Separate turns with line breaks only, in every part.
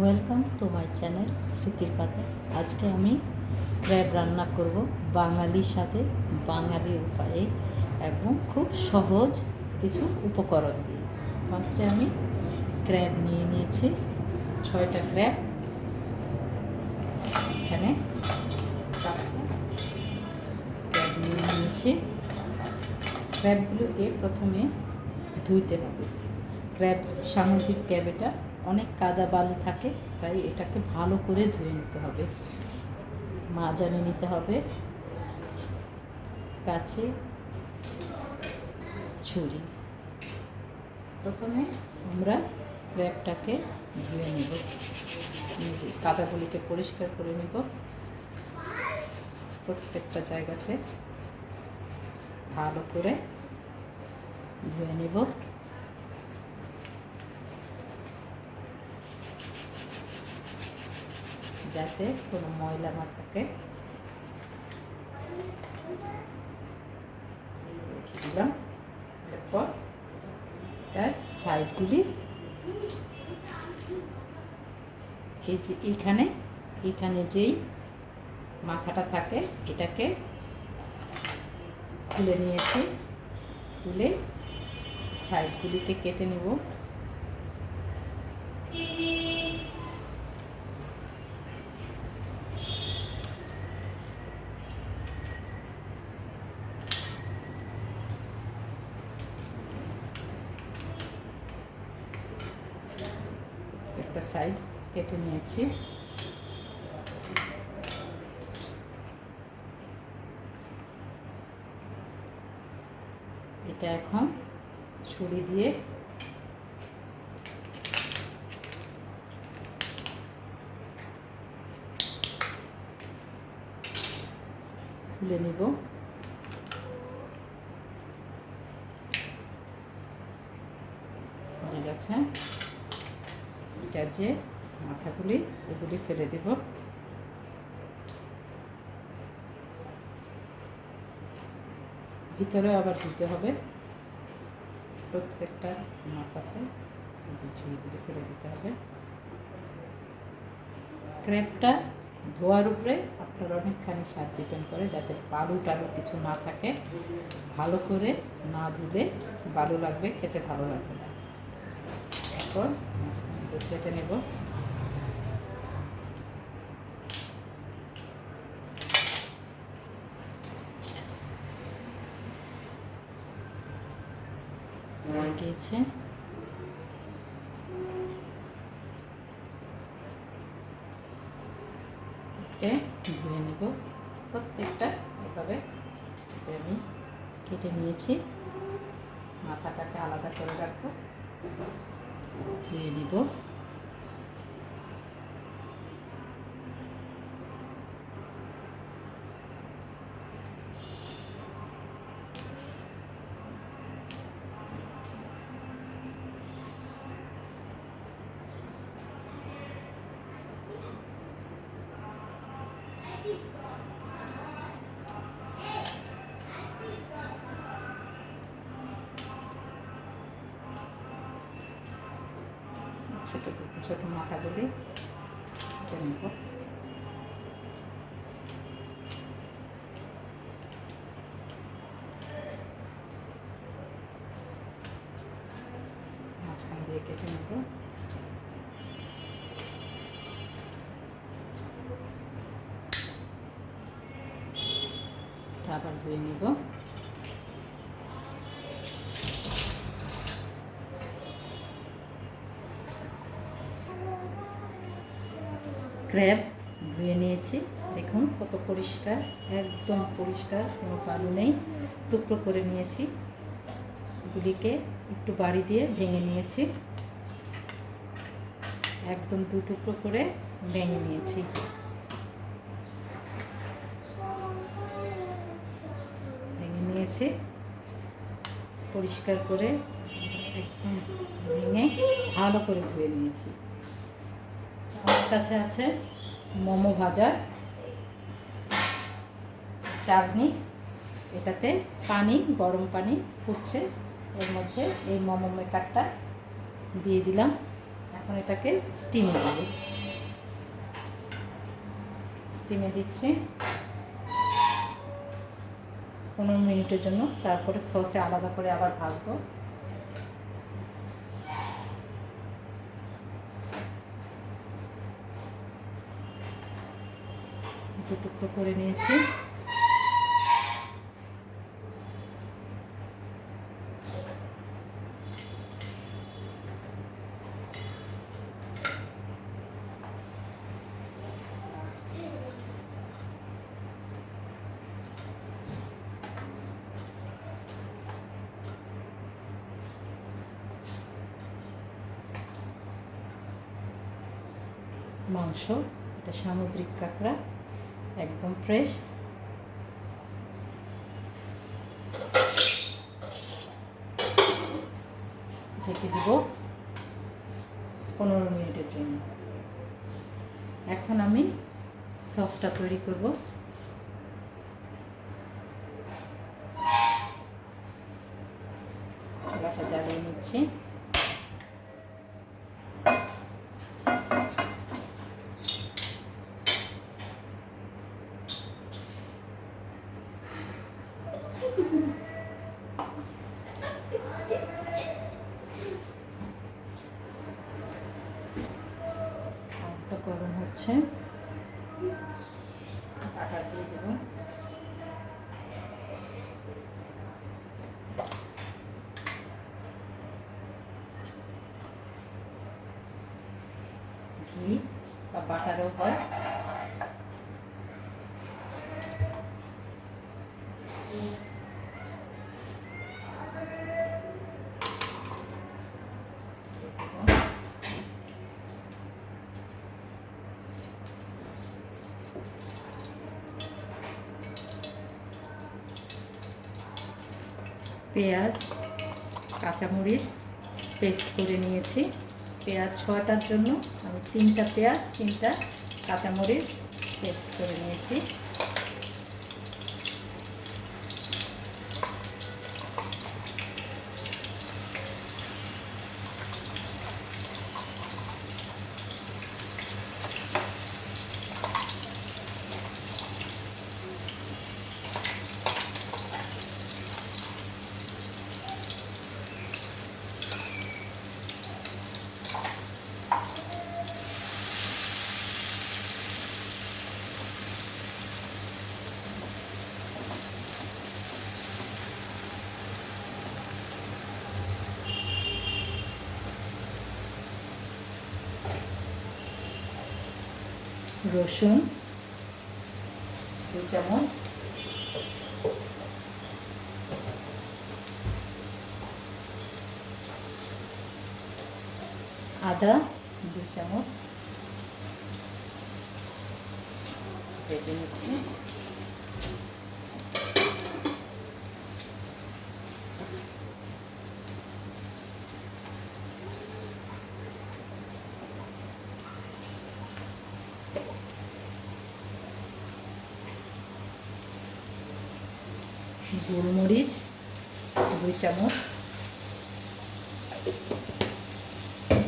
Welcome to my channel স্মৃতির পাতা আজকে আমি ক্র্যাব রান্না করব বাঙালির সাথে, বাঙালি উপায়ে এবং খুব সহজ কিছু উপকরণ দিয়ে। ফার্স্টে আমি ক্র্যাব নিয়ে নিয়েছি, ছয়টা ক্র্যাব এখানে ক্র্যাব নিয়ে নিয়েছি। ক্র্যাবগুলোকে প্রথমে ধুইতে হবে। ক্র্যাব সামুদ্রিক ক্র্যাব এটা অনেক কাদা বালু থাকে, তাই এটাকে ভালো করে ধুয়ে নিতে হবে। মাজানে নিতে হবে। কাছে ছুরি। প্রথমে আমরা ক্র্যাবটাকে ধুয়ে নেব। কাদাগুলিকে পরিষ্কার করে নেব। প্রত্যেকটা জায়গাতে ভালো করে ধুয়ে নেব। যাতে কোনো ময়লা না থাকে। রেখে দিলাম। এরপর তার সাইডগুলি এই যে এখানে এখানে যেই মাথাটা থাকে, এটাকে খুলে নিয়েছি। খুলে সাইডগুলিকে কেটে নেব। একটা সাইড কেটে নিয়েছি। এটা এখন ছুরি দিয়ে খুলে নিব। হয়ে গেছে। এটার যে মাথাগুলি ওগুলি ফেলে দেব। ভিতরে আবার দিতে হবে প্রত্যেকটা মাথাতে যে ফেলে দিতে হবে। ক্রেপটা ধোয়ার উপরে আপনার অনেকখানি স্বাদ ডিপেন্ড করে, যাতে বালু টালু কিছু না থাকে। ভালো করে না ধুলে বালু লাগবে, খেতে ভালো লাগবে না। তারপর কেটে নেব গিয়েছে ধুয়ে নেব প্রত্যেকটা এভাবে আমি কেটে নিয়েছি মাথাটাকে আলাদা করে রাখব ধুয়ে নিব ছোটো ছোটো মাথাগুলি কেটে নেব। মাঝখান দিয়ে কেটে নেব। আবার ধুয়ে নেব। ক্র্যাব ধুয়ে নিয়েছি। দেখুন কত পরিষ্কার, একদম পরিষ্কার, কোনো কালো নেই। টুকরো করে নিয়েছি। এগুলিকে একটু বাড়ি দিয়ে ভেঙে নিয়েছি। একদম দু টুকরো করে ভেঙে নিয়েছি। ভেঙে নিয়েছি। পরিষ্কার করে একদম ভেঙে ভালো করে ধুয়ে নিয়েছি। কাছে আছে মোমো ভাজার চাটনি। এটাতে পানি, গরম পানি ফুটছে। এর মধ্যে এই মোমো মেকারটা দিয়ে দিলাম। এখন এটাকে স্টিমে দেব স্টিমে দিচ্ছি পনেরো মিনিটের জন্য। তারপরে সসে আলাদা করে আবার ভাজবো। টুকরো করে নিয়েছি। মাংস এটা সামুদ্রিক কাঁকড়া। একদম ফ্রেশ ঢেকে দিব পনেরো মিনিটের জন্য। এখন আমি সসটা তৈরি করব চুলাটা জ্বালিয়ে নিচ্ছি হালকা গরম হচ্ছে দিয়ে দেবো। ঘি বা বাটারও হয়। পেঁয়াজ, কাঁচামরিচ পেস্ট করে নিয়েছি। পেঁয়াজ ছটার জন্য আমি তিনটা পেঁয়াজ, তিনটা কাঁচামরিচ পেস্ট করে নিয়েছি। রসুন দু চামচ। আদা দু চামচ। ভেজে নিচ্ছি। গোলমরিচ দুই চামচ।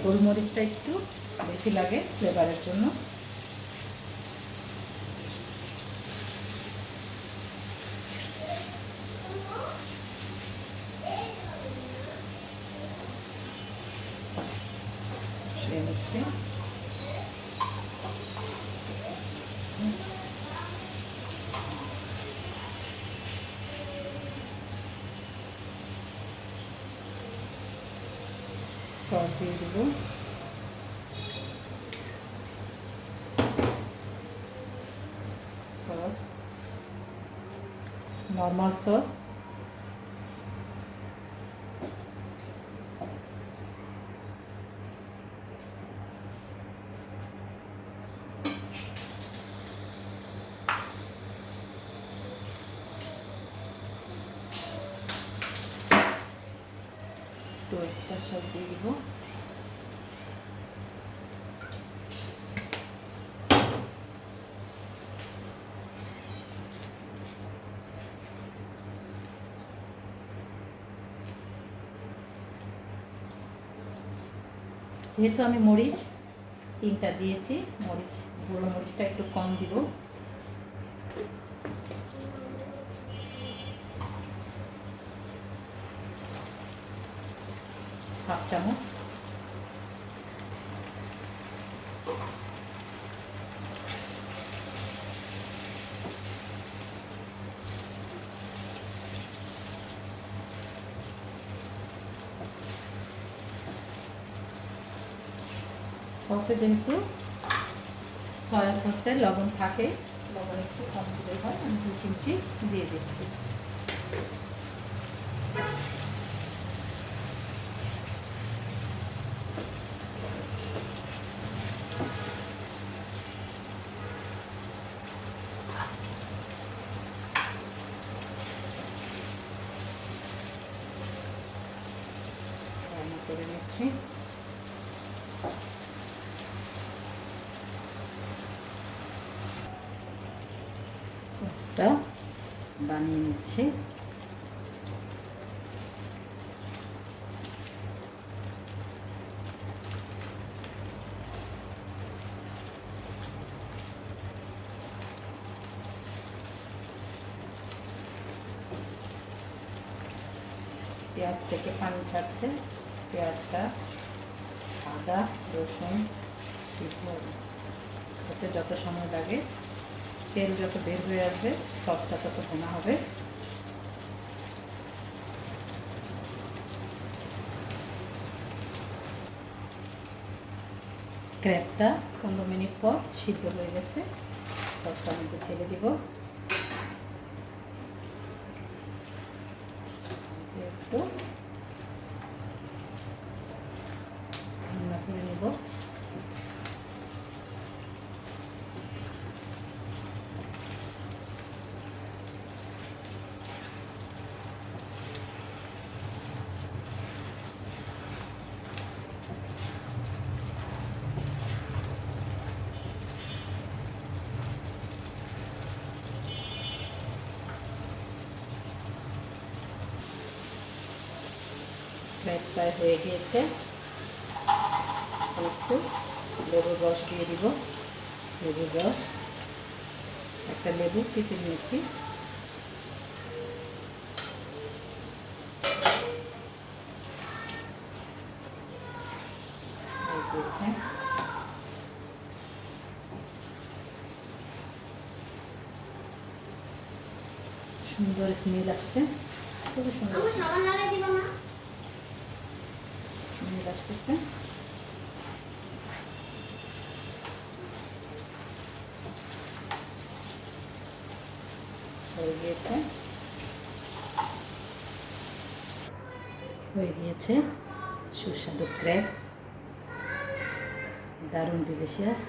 গোলমরিচটা একটু বেশি লাগে ফ্লেভারের জন্য সে হচ্ছে সস দিয়ে দেবো সস নর্মাল সস তো এক্সট্রা সব দিয়ে যেহেতু আমি মরিচ তিনটা দিয়েছি, মরিচ গুঁড়ো মরিচটা একটু কম দিব। চামচ সসে যেহেতু সয়া সসে লবণ থাকে। লবণ একটু কম দিলে হয়, আমি দু চিমচি দিয়ে দিচ্ছি রান্না করে নিচ্ছি সসটা বানিয়ে নিচ্ছি পেঁয়াজ থেকে পানি ছাড়ছে পেঁয়াজটা, আদা, রসুন হতে যত সময় লাগে, তেল যত বের হয়ে আসবে, সসটা তত ভোনা হবে। ক্র্যাবটা পনেরো মিনিট পর সিদ্ধ হয়ে গেছে। সসটার মধ্যে ছেড়ে দিব একটু রান্না করে নেব প্রায় হয়ে গিয়েছে। একটু লেবুর রস দিয়ে দিব। লেবুর রস। একটা লেবু চিপে নিয়েছি। হয়ে সুন্দর স্মেল আসছে। খুবই সুন্দর
আমার সাবান লাগাই দিবা না
স্মেল আসতেছে হয়ে গিয়েছে হয়ে গিয়েছে সুস্বাদু ক্র্যাব দারুণ ডিলিশিয়াস